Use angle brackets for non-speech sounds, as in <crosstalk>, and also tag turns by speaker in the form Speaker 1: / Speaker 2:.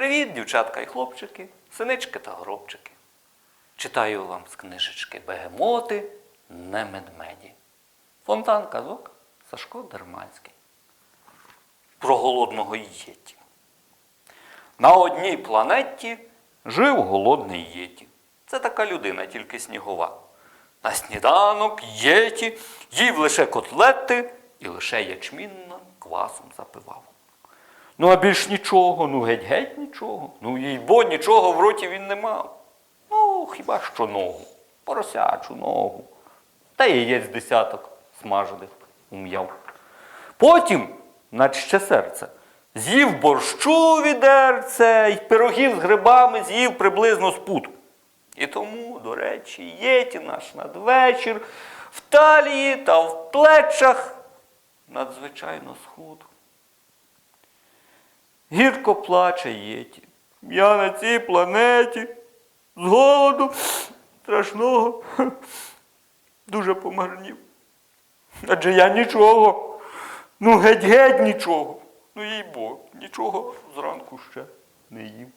Speaker 1: Привіт, дівчатка і хлопчики, синички та горобчики. Читаю вам з книжечки Бегемоти, не медмеді. Фонтан казок Сашко Дерманський. Про голодного єті. На одній планеті жив голодний єті. Це така людина, тільки снігова. На сніданок єті їв лише котлети і лише ячмінним квасом запивав. Ну, а більш нічого, ну геть-геть нічого. Ну, їй бо нічого в роті він не мав. Ну, хіба що ногу, поросячу ногу. Та яєць десяток смажених ум'яв. Потім, наче серце, з'їв борщу відерце й пирогів з грибами з'їв приблизно з пуд. І тому, до речі, єті наш надвечір в талії та в плечах надзвичайно схуд. Гірко плаче єті. Я на цій планеті з голоду страшного <laughs> дуже помарнів. Адже я нічого, ну геть-геть нічого. Ну їй бо, нічого зранку ще не їв.